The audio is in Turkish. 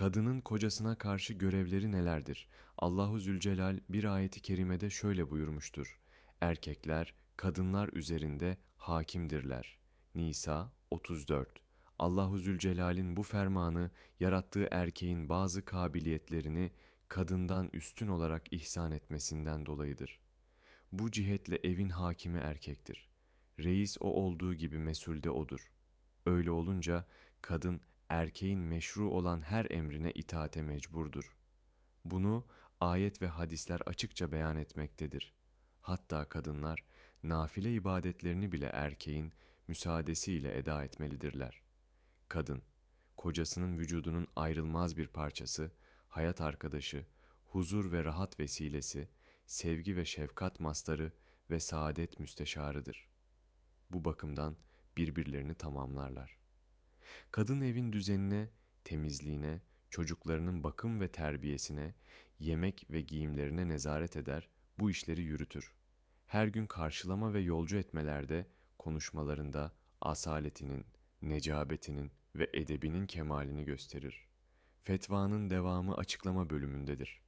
Kadının kocasına karşı görevleri nelerdir? Allahu Zülcelal bir ayeti kerimede şöyle buyurmuştur. Erkekler kadınlar üzerinde hakimdirler. Nisa 34 Allahu Zülcelal'in bu fermanı yarattığı erkeğin bazı kabiliyetlerini kadından üstün olarak ihsan etmesinden dolayıdır. Bu cihetle evin hakimi erkektir. Reis o olduğu gibi mesul de odur. Öyle olunca kadın erkeğin meşru olan her emrine itaate mecburdur. Bunu ayet ve hadisler açıkça beyan etmektedir. Hatta kadınlar nafile ibadetlerini bile erkeğin müsaadesiyle eda etmelidirler. Kadın, kocasının vücudunun ayrılmaz bir parçası, hayat arkadaşı, huzur ve rahat vesilesi, sevgi ve şefkat mastarı ve saadet müsteşarıdır. Bu bakımdan birbirlerini tamamlarlar. Kadın evin düzenine, temizliğine, çocuklarının bakım ve terbiyesine, yemek ve giyimlerine nezaret eder, bu işleri yürütür. Her gün karşılama ve yolcu etmelerde, konuşmalarında asaletinin, necabetinin ve edebinin kemalini gösterir. Fetvanın devamı açıklama bölümündedir.